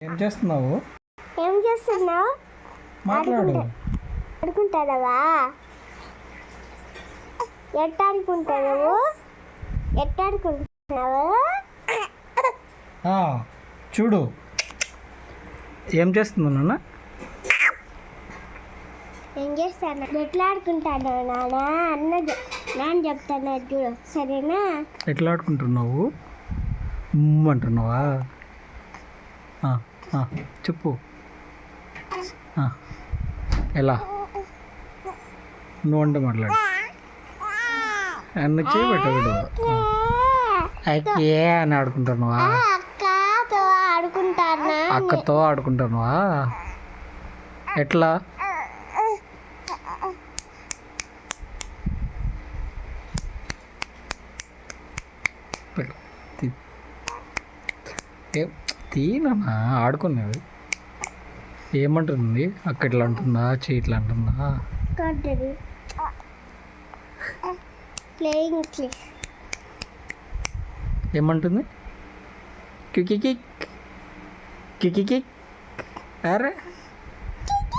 ఏం చేస్తున్నావు? ఏం చేస్తున్నావు? మాట్లాడు. ఆడుకుంటానవా ఎట్ట ఆడుకుంటావు ఎట్ట ఆడుకుంటున్నావు ఆ, చూడు. ఏం చేస్తున్నావు నాన్న? ఏం చేస్తాను? ఎట్లా ఆడుకుంటాను నాన్న అన్న నాన్న చెప్తాను చూడు. సరేనా? ఎట్లా ఆడుకుంటున్నావు అంటున్నావా? చెప్పు. ఎలా? నువ్వు అంటే మాట్లాడు. అన్న చేయబెట్టకూడదు అక్కే అని ఆడుకుంటున్నావా? అక్కతో ఆడుకుంటానా? అక్కతో ఆడుకుంటున్నావా? ఎట్లా? పెట్టు. తీనన్నా ఆడుకునేది. ఏమంటుంది? అక్క ఇట్లా అంటుందా ఇట్లా అంటుందా ఏమంటుంది? Kick kick kick. Kick kick అరే.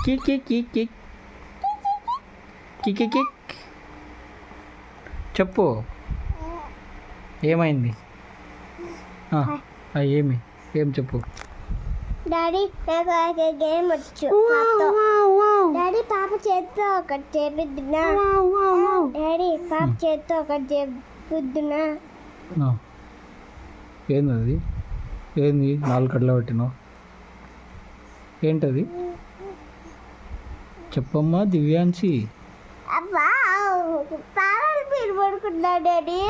Kick kick kick kick. Kick kick kick. చెప్పు. ఏమైంది? ఏమి? ఏం చెప్పు? డాడీ నాకు ఒక గేమ్ వచ్చు. డాడీ పాప చేత్తో ఒకటి చేపిద్దునా? డాడీ పాప చేత్తో ఒకటి చేపిద్దునా. ఏంది అది ఏంది? నాలుగు కడ్ల పెట్టినావు. ఏంటది? చెప్పమ్మా దివ్యాంశి. అబ్బా పాపలు మీరు పడుకున్నా డాడీ.